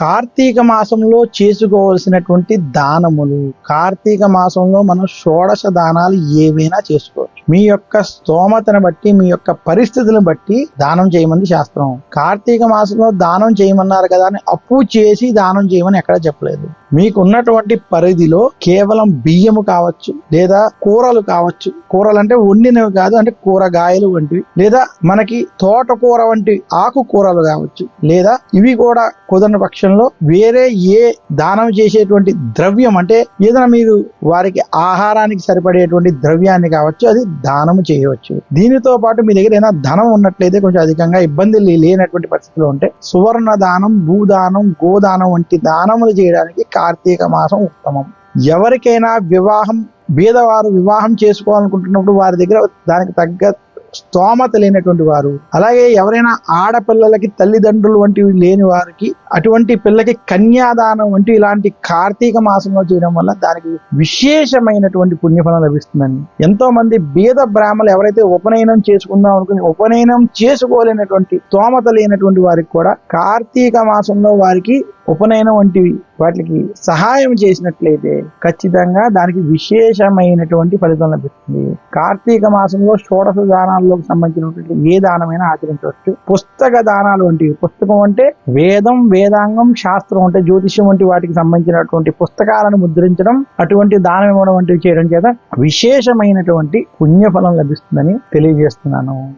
కార్తీక మాసంలో చేసుకోవలసినటువంటి దానములు. కార్తీక మాసంలో మనం షోడశ దానాలు ఏవైనా చేసుకోవచ్చు. మీ యొక్క స్తోమతను బట్టి మీ యొక్క పరిస్థితులను బట్టి దానం చేయమని శాస్త్రం. కార్తీక మాసంలో దానం చేయమన్నారు కదా అని అప్పు చేసి దానం చేయమని ఎక్కడ చెప్పలేదు. మీకు ఉన్నటువంటి పరిధిలో కేవలం బియ్యము కావచ్చు లేదా కూరలు కావచ్చు. కూరలు అంటే వండినవి కాదు అంటే కూరగాయలు వంటివి. లేదా మనకి తోటకూర వంటి ఆకుకూరలు కావచ్చు. లేదా ఇవి కూడా కుదరని విషయంలో వేరే ఏ దానం చేసేటువంటి ద్రవ్యం అంటే ఏదైనా మీరు వారికి ఆహారానికి సరిపడేటువంటి ద్రవ్యాన్ని కావచ్చు అది దానము చేయవచ్చు. దీనితో పాటు మీ దగ్గర ఏదైనా ధనం ఉన్నట్లయితే కొంచెం అధికంగా ఇబ్బందులు లేనటువంటి పరిస్థితిలో ఉంటే సువర్ణ దానం భూదానం గోదానం వంటి దానములు చేయడానికి కార్తీక మాసం ఉత్తమం. ఎవరికైనా వివాహం బీదవారు వివాహం చేసుకోవాలనుకుంటున్నప్పుడు వారి దగ్గర దానికి తగ్గ స్తోమత లేనటువంటి వారు అలాగే ఎవరైనా ఆడపిల్లలకి తల్లిదండ్రులు వంటివి లేని వారికి అటువంటి పిల్లకి కన్యాదానం వంటి ఇలాంటి కార్తీక మాసంలో చేయడం వల్ల దానికి విశేషమైనటువంటి పుణ్యఫలం లభిస్తుందండి. ఎంతో మంది బీద బ్రాహ్మలు ఎవరైతే ఉపనయనం చేసుకుందాం అనుకుని ఉపనయనం చేసుకోలేనటువంటి స్తోమత లేనటువంటి వారికి కూడా కార్తీక మాసంలో వారికి ఉపనయనం వంటి వాటికి సహాయం చేసినట్లయితే ఖచ్చితంగా దానికి విశేషమైనటువంటి ఫలితం లభిస్తుంది. కార్తీక మాసంలో షోడశ దానాల్లోకి సంబంధించినటువంటి ఏ దానమైనా ఆచరించవచ్చు. పుస్తక దానాలు వంటివి. పుస్తకం అంటే వేదం వేదాంగం శాస్త్రం అంటే జ్యోతిష్యం వంటి వాటికి సంబంధించినటువంటి పుస్తకాలను ముద్రించడం అటువంటి దానం ఇవ్వడం వంటివి చేయడం చేత విశేషమైనటువంటి పుణ్యఫలం లభిస్తుందని తెలియజేస్తున్నాను.